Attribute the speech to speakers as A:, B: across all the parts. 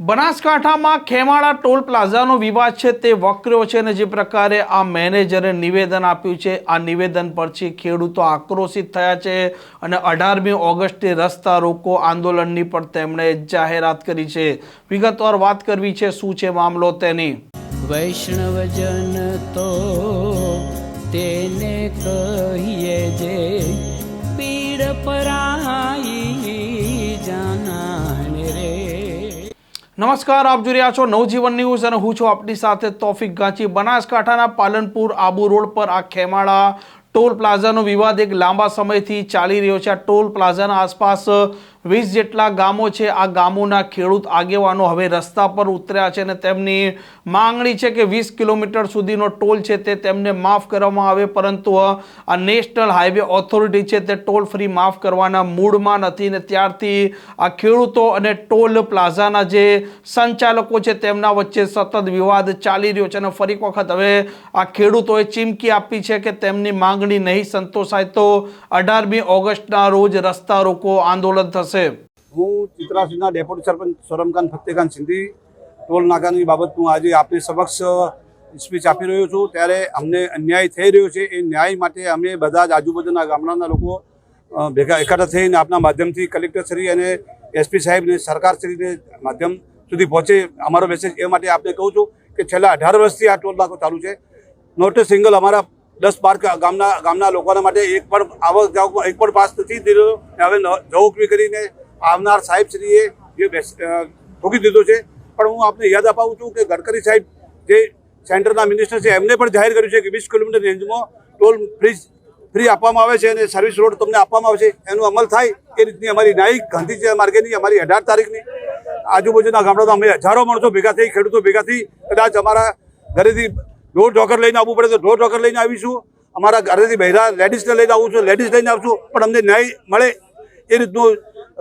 A: બનાસકાંઠામાં ખેમાળા ટોલ પ્લાઝાનો વિવાદ છે તે વકર્યો છે અને જે પ્રકારે આ મેનેજરે નિવેદન આપ્યું છે, આ નિવેદન પરથી ખેડૂતો આક્રોશિત થયા છે અને અઢારમી ઓગસ્ટે રસ્તા રોકો આંદોલનની પણ તેમણે જાહેરાત કરી છે. વિગતવાર વાત કરવી છે, શું છે મામલો તેની?
B: વૈષ્ણવજન તો તેને કહીએ જે
A: નમસ્કાર, આપ જોઈ રહ્યા છો નવજીવન ન્યૂઝ અને હું છું આપની સાથે તોફિક ગાંચી. બનાસકાંઠાના પાલનપુર આબુ રોડ પર આ ખેમાળા ટોલ પ્લાઝાનો વિવાદ એક લાંબા સમયથી ચાલી રહ્યો છે. આ ટોલ પ્લાઝાના આસપાસ વીસ જેટલા ગામો છે, આ ગામોના ખેડૂત આગેવાનો હવે રસ્તા પર ઉતર્યા છે અને તેમની માંગણી છે કે વીસ કિલોમીટર સુધીનો ટોલ છે તે તેમને માફ કરવામાં આવે, પરંતુ આ નેશનલ હાઈવે ઓથોરિટી છે તે ટોલ ફ્રી માફ કરવાના મૂડમાં નથી ને ત્યારથી આ ખેડૂતો અને ટોલ પ્લાઝાના જે સંચાલકો છે તેમના વચ્ચે સતત વિવાદ ચાલી રહ્યો છે અને ફરી વખત હવે આ ખેડૂતોએ ચીમકી આપી છે કે તેમની માંગણી નહીં સંતોષાય તો અઢારમી ઓગસ્ટના રોજ રસ્તા રોકો આંદોલન થશે.
C: હું ચિત્રાસીના ડેપ્યુટી સરપંચ સોરમખાન ફતેખાન સિંધી, ટોલ નાકાની બાબત હું આજે આપની સમક્ષ સ્પીચ આપી રહ્યો છું. ત્યારે અમને અન્યાય થઈ રહ્યો છે. એ ન્યાય માટે અમે બધા જ આજુબાજુના ગામડાના લોકો ભેગા એકઠા થઈને આપના માધ્યમથી કલેક્ટરશ્રી અને એસપી સાહેબને, સરકારશ્રીને માધ્યમ સુધી પહોંચે અમારો મેસેજ એ માટે આપને કહું છું કે છેલ્લા અઢાર વર્ષથી આ ટોલ નાકો ચાલુ છે. નોટ સિંગલ અમારા દસ બાર ગામના ગામના લોકોના માટે એક પણ આવક જાવકમાં એક પણ પાસ નથી દીધો હવે જવુકમી કરીને આવનાર સાહેબશ્રીએ જે ઠોકી દીધો છે. પણ હું આપને યાદ અપાવું છું કે ગડકરી સાહેબ જે સેન્ટરના મિનિસ્ટર છે, એમને પણ જાહેર કર્યું છે કે વીસ કિલોમીટર રેન્જમાં ટોલ ફ્રી ફ્રી આપવામાં આવે છે અને સર્વિસ રોડ તમને આપવામાં આવે છે એનો અમલ થાય એ રીતની અમારી ન્યાયિક ગાંધીજી માર્ગેની અમારી અઢાર તારીખની આજુબાજુના ગામડામાં અમે હજારો માણસો ભેગા થઈ, ખેડૂતો ભેગા થઈ, કદાચ અમારા ઘરેથી ઢોર ઢોકર લઈને આવવું પડે તો ઢોર ઢોકર લઈને આવીશું. અમારા ઘરેથી બહેરા લેડીઝને લઈને આવું છું લેડીઝ લઈને આવશું. પણ અમને ન્યાય મળે એ રીતનું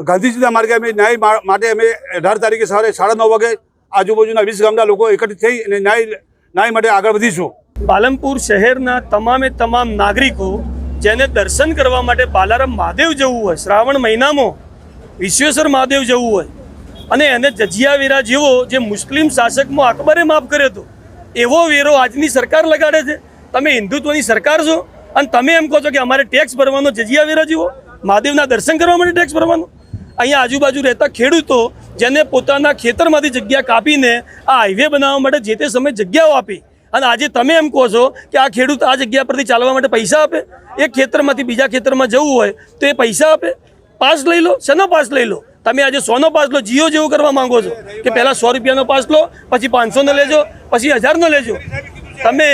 C: ગાંધીજીના માર્ગે અમે ન્યાય માટે અમે અઢાર તારીખે સવારે સાડા નવ વાગે આજુબાજુના વીસ ગામના લોકો એકઠિત થઈ અને ન્યાય ન્યાય માટે આગળ વધીશું.
D: પાલનપુર શહેરના તમામે તમામ નાગરિકો જેને દર્શન કરવા માટે બાલારામ મહાદેવ જવું હોય, શ્રાવણ મહિનામાં વિશ્વેશ્વર મહાદેવ જવું હોય અને એને જજિયાવીરા જેવો જે મુસ્લિમ શાસકમાં અકબરે માફ કર્યો હતો એવો વેરો આજની સરકાર લગાડે છે. તમે હિન્દુત્વની સરકાર છો અને તમે એમ કહો છો કે અમારે ટેક્સ ભરવાનો જજિયા વેરા જીવો? મહાદેવના દર્શન કરવા માટે ટેક્સ ભરવાનો? અહીંયા આજુબાજુ રહેતા ખેડૂતો જેને પોતાના ખેતરમાંથી જગ્યા કાપીને આ હાઈવે બનાવવા માટે જે તે સમયે જગ્યાઓ આપી. અને આજે તમે એમ કહો છો કે આ ખેડૂત આ જગ્યા પરથી ચાલવા માટે પૈસા આપે? એક ખેતરમાંથી બીજા ખેતરમાં જવું હોય તો એ પૈસા આપે? પાસ લઈ લો? શેનો પાસ લઈ લો? તમે આજે સોનો પાસ લો, જીઓ જેવું કરવા માંગો છો? કે પહેલાં સો રૂપિયાનો પાસ લો, પછી પાંચસોનો લેજો, પછી હજારનો લેજો? તમે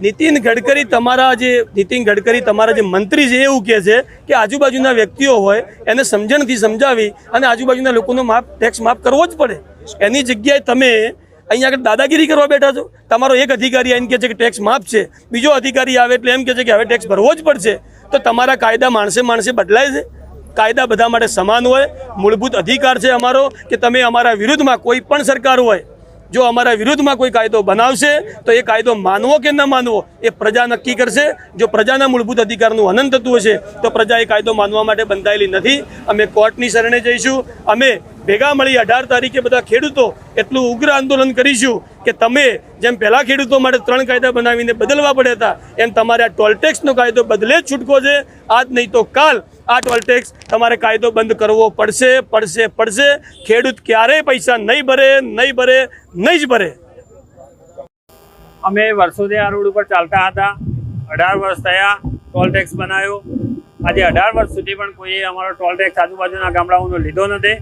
D: નીતિન ગડકરી તમારા જે, નીતિન ગડકરી તમારા જે મંત્રી છે એવું કહે છે કે આજુબાજુના વ્યક્તિઓ હોય, એને સમજણથી સમજાવી અને આજુબાજુના લોકોનો માફ ટેક્સ માફ કરવો જ પડે. એની જગ્યાએ તમે અહીંયા આગળ દાદાગીરી કરવા બેઠા છો. તમારો એક અધિકારી આવીને કહે છે કે ટેક્સ માફ છે. બીજો અધિકારી આવે એટલે એમ કહે છે કે હવે ટેક્સ ભરવો જ પડશે. તો તમારા કાયદા માણસે માણસે બદલાય છે. કાયદા બધા માટે સમાન હોય, મૂળભૂત અધિકાર છે અમારો કે તમે અમારા વિરુદ્ધમાં કોઈ પણ સરકાર હોય, જો અમારા વિરુદ્ધમાં કોઈ કાયદો બનાવશે, તો એ કાયદો માનવો કે ન માનવો, એ પ્રજા નક્કી કરશે. જો પ્રજાના મૂળભૂત અધિકારનું હનન થતું હશે, તો પ્રજા એ કાયદો માનવા માટે બંધાયેલી નથી. અમે કોર્ટની શરણે જઈશું. અમે ભેગા મળી અઢાર તારીખે બધા ખેડૂતો એટલું ઉગ્ર આંદોલન કરીશું કે તમે જેમ પહેલાં ખેડૂતો માટે ત્રણ કાયદા બનાવીને બદલવા પડ્યા હતા, એમ તમારે આ ટોલટેક્સનો કાયદો બદલે જ છૂટકો છે. આજ નહીં તો કાલ આ ટોલ ટેક્સ તમારે કાયદો બંધ કરવો પડશે પડશે પડશે. ખેડૂત ક્યારેય પૈસા નહીં ભરે નહીં ભરે, નહીં જ ભરે.
E: અમે વર્ષોથી આ રોડ ઉપર ચાલતા હતા. અઢાર વર્ષ થયા ટોલ ટેક્સ બનાવ્યો. આજે અઢાર વર્ષ સુધી પણ કોઈએ અમારો ટોલ ટેક્સ આજુબાજુના ગામડાઓનો લીધો નથી.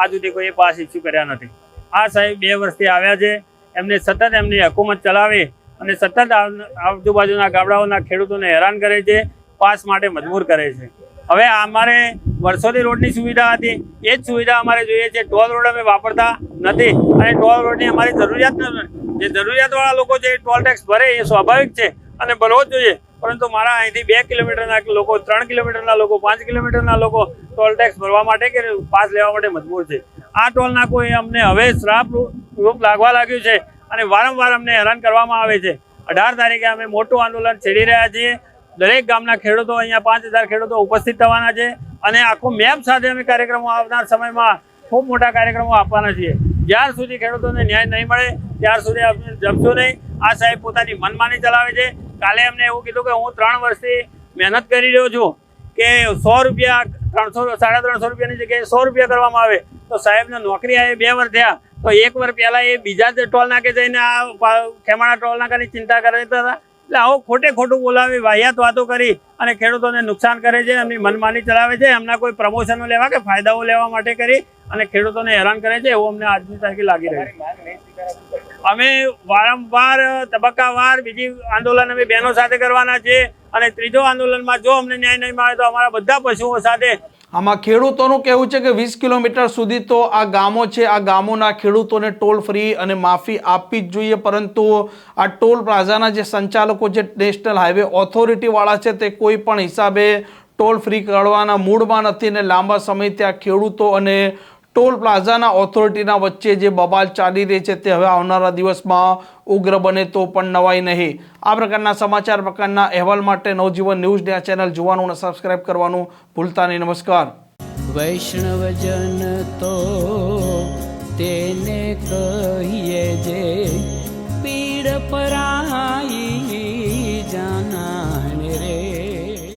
E: આજ સુધી કોઈએ પાસ ઇસ્યુ કર્યા નથી. આ સાહેબ બે વર્ષથી આવ્યા છે. એમને સતત એમની હકુમત ચલાવી અને સતત આજુબાજુના ગામડાઓના ખેડૂતોને હેરાન કરે છે. પાસ માટે મજબૂર કરે છે. હવે અમારે વર્ષોથી રોડની સુવિધા હતી. એ જ સુવિધા અમારે જોઈએ છે. ટોલ રોડ અમે વાપરતા નથી. અને ટોલ રોડની અમારી જરૂરિયાત નથી જે જરૂરિયાતવાળા લોકો છે ટોલ ટેક્સ ભરે, એ સ્વાભાવિક છે અને ભરવો જ જોઈએ. પરંતુ મારા અહીંથી બે કિલોમીટરના લોકો, ત્રણ કિલોમીટરના લોકો, પાંચ કિલોમીટરના લોકો ટોલ ટેક્સ ભરવા માટે કે પાસ લેવા માટે મજબૂર છે. આ ટોલ નાકો એ અમને હવે શ્રાપ રૂપ રૂપ લાગવા લાગ્યું છે અને વારંવાર અમને હેરાન કરવામાં આવે છે. અઢાર તારીખે અમે મોટું આંદોલન છેડી રહ્યા છીએ. દરેક ગામના ખેડૂતો અહીંયા પાંચ ખેડૂતો ઉપસ્થિત થવાના છે અને આખો મેપ સાથે અમે કાર્યક્રમો આવનાર સમયમાં ખૂબ મોટા કાર્યક્રમો આપવાના છીએ. જ્યાર સુધી ખેડૂતોને ન્યાય નહીં મળે, ત્યાર સુધી અમે જમશું નહીં. આ સાહેબ પોતાની મનમાની ચલાવે છે. કાલે અમને એવું કીધું કે હું ત્રણ વર્ષથી મહેનત કરી રહ્યો છું કે સો રૂપિયા, ત્રણસો, સાડા ત્રણસો રૂપિયાની જગ્યાએ સો રૂપિયા કરવામાં આવે. તો સાહેબને નોકરી આવે બે વર્ષ થયા. તો એક વર્ષ પહેલાં એ બીજા જ ટોલ નાકે જઈને આ ખેમાણા ટોલ નાકાની ચિંતા કરતા હતા. એટલે આવો ખોટે ખોટું બોલાવી, વાહિયાત વાતો કરી અને ખેડૂતોને નુકસાન કરે છે, એમની મનમાની ચલાવે છે, એમના કોઈ પ્રમોશનો લેવા કે ફાયદાઓ લેવા માટે કરી અને ખેડૂતોને હેરાન કરે છે, એવું અમને આજની તારીખે લાગી રહ્યું અમે વારંવાર તબક્કાવાર બીજી આંદોલન અમે બહેનો સાથે કરવાના છે અને ત્રીજો આંદોલનમાં જો અમને ન્યાય નહીં મળે તો અમારા બધા પશુઓ સાથે
A: આમાં ખેડૂતોનું કહેવું છે કે વીસ કિલોમીટર સુધી તો આ ગામો છે, આ ગામોના ખેડૂતોને ટોલ ફ્રી અને માફી આપવી જ જોઈએ, પરંતુ આ ટોલ પ્લાઝાના જે સંચાલકો જે નેશનલ હાઈવે ઓથોરિટીવાળા છે, તે કોઈ પણ હિસાબે ટોલ ફ્રી કરવાના મૂડમાં નથી અને લાંબા સમય ત્યાં ખેડૂતો અને ટોલ પ્લાઝાના ઓથોરિટીના વચ્ચે જે બબાલ ચાલી રહી છે તે હવે આવનારા દિવસમાં ઉગ્ર બને તો પણ નવાઈ નહીં. આ પ્રકારના સમાચાર, પ્રકારના અહેવાલ માટે નવજીવન ન્યૂઝ આ ચેનલ જોવાનું અને સબસ્ક્રાઇબ કરવાનું ભૂલતા નહીં. નમસ્કાર.
B: વૈષ્ણવજન તો તેને કહીએ જે પીડ પરા